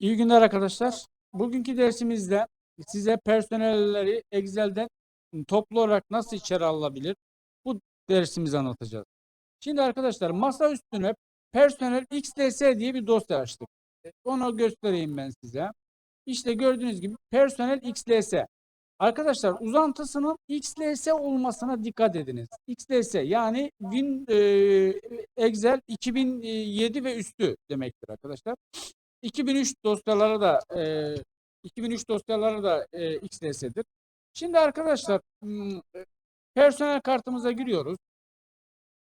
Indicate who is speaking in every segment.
Speaker 1: İyi günler arkadaşlar. Bugünkü dersimizde size personelleri Excel'den toplu olarak nasıl içeri alınabilir? Bu dersimizi anlatacağız. Şimdi arkadaşlar masa üstüne personel XLS diye bir dosya açtık. Onu göstereyim ben size. İşte gördüğünüz gibi personel XLS. Arkadaşlar uzantısının XLS olmasına dikkat ediniz. XLS yani Win e, Excel 2007 ve üstü demektir arkadaşlar. 2003 dosyaları da e, 2003 dosyaları da e, XLS'dir. Şimdi arkadaşlar hmm, e, personel kartımıza giriyoruz.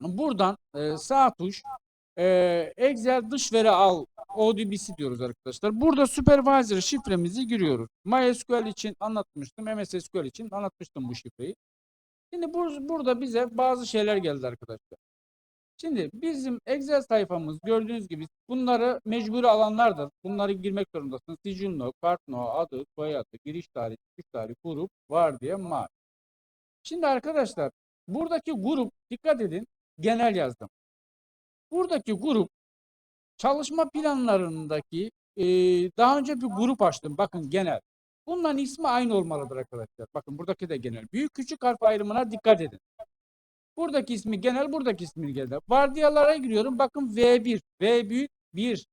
Speaker 1: Buradan e, sağ tuş e, Excel dış veri al ODBC diyoruz arkadaşlar. Burada supervisor şifremizi giriyoruz. MySQL için anlatmıştım. MS SQL için anlatmıştım bu şifreyi. Şimdi bur- burada bize bazı şeyler geldi arkadaşlar. Şimdi bizim Excel sayfamız gördüğünüz gibi bunları mecburi alanlardır. Bunları girmek zorundasınız. Sicilno, kartno, adı, soyadı, giriş tarihi, çıkış tarihi, grup, var diye maaş. Şimdi arkadaşlar buradaki grup dikkat edin genel yazdım. Buradaki grup çalışma planlarındaki e, daha önce bir grup açtım. Bakın genel. Bunların ismi aynı olmalıdır arkadaşlar. Bakın buradaki de genel. Büyük küçük harf ayrımına dikkat edin. Buradaki ismi genel, buradaki ismi genel. Vardiyalara giriyorum. Bakın V1. V büyük 1.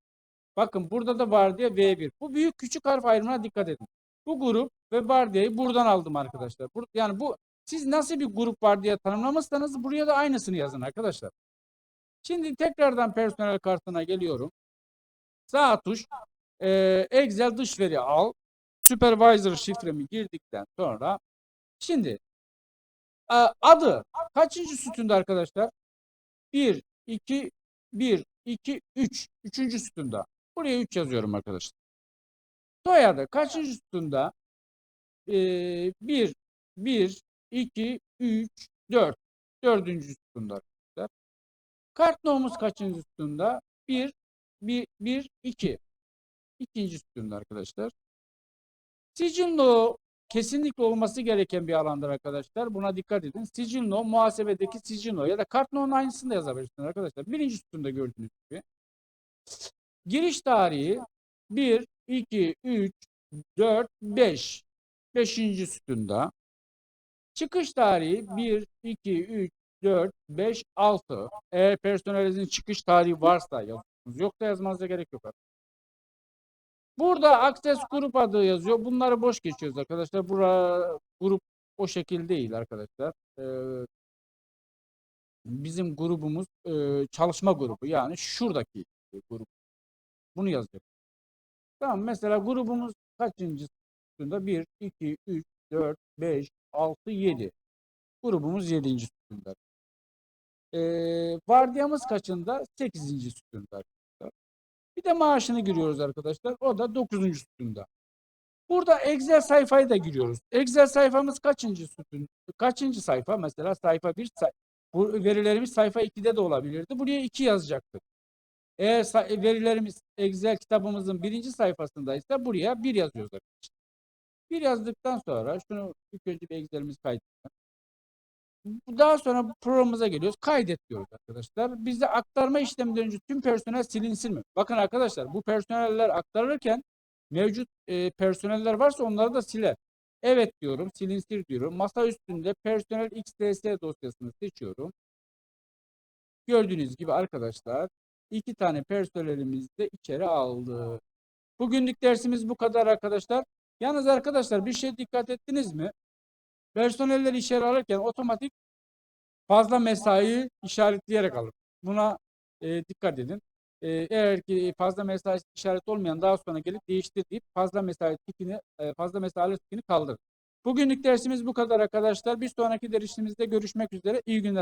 Speaker 1: Bakın burada da vardiya V1. Bu büyük küçük harf ayrımına dikkat edin. Bu grup ve vardiyayı buradan aldım arkadaşlar. Yani bu siz nasıl bir grup var diye tanımlamışsanız buraya da aynısını yazın arkadaşlar. Şimdi tekrardan personel kartına geliyorum. Sağ tuş e, Excel dış veri al. Supervisor şifremi girdikten sonra şimdi adı kaçıncı sütunda arkadaşlar? 1, 2, 1, 2, 3. Üçüncü sütunda. Buraya 3 yazıyorum arkadaşlar. Soyadı kaçıncı sütunda? Ee, 1, 1, 2, 3, 4. Dördüncü sütunda arkadaşlar. Kart nomuz kaçıncı sütunda? 1, 1, 1, 2. İkinci sütunda arkadaşlar. Sicilno kesinlikle olması gereken bir alandır arkadaşlar. Buna dikkat edin. Sicilno muhasebedeki Sicilno ya da Kartno'nun aynısını da yazabilirsiniz arkadaşlar. Birinci sütunda gördüğünüz gibi. Giriş tarihi 1, 2, 3, 4, 5. Beşinci sütunda. Çıkış tarihi 1, 2, 3, 4, 5, 6. Eğer personelinizin çıkış tarihi varsa yazıyorsunuz. Yoksa yazmanıza gerek yok. Burada Access grup adı yazıyor. Bunları boş geçiyoruz arkadaşlar. Bura grup o şekil değil arkadaşlar. Ee, bizim grubumuz e, çalışma grubu. Yani şuradaki grup. Bunu yazacak. Tamam mesela grubumuz kaçıncı sütunda? 1, 2, 3, 4, 5, 6, 7. Grubumuz 7. sütunda. Ee, vardiyamız kaçında? 8. sütunda. Bir de maaşını giriyoruz arkadaşlar. O da 9. sütunda. Burada Excel sayfayı da giriyoruz. Excel sayfamız kaçıncı sütun? Kaçıncı sayfa? Mesela sayfa 1. Bu verilerimiz sayfa 2'de de olabilirdi. Buraya 2 yazacaktık. Eğer verilerimiz Excel kitabımızın birinci sayfasındaysa buraya 1 yazıyoruz arkadaşlar. 1 yazdıktan sonra şunu ilk önce bir Excel'imiz kaydedelim. Daha sonra programımıza geliyoruz. Kaydet diyoruz arkadaşlar. Bizde aktarma işleminden önce tüm personel silinsin mi? Bakın arkadaşlar bu personeller aktarılırken mevcut e, personeller varsa onları da siler. Evet diyorum. Silinsin diyorum. Masa üstünde personel XTS dosyasını seçiyorum. Gördüğünüz gibi arkadaşlar iki tane personelimizi de içeri aldı. Bugünlük dersimiz bu kadar arkadaşlar. Yalnız arkadaşlar bir şey dikkat ettiniz mi? Personelleri içeri alırken otomatik fazla mesai işaretleyerek alır. Buna e, dikkat edin. E, eğer ki fazla mesai işaret olmayan daha sonra gelip değiştir deyip fazla mesai tikini, e, fazla mesai tikini kaldırır. Bugünlük dersimiz bu kadar arkadaşlar. Bir sonraki dersimizde görüşmek üzere. İyi günler.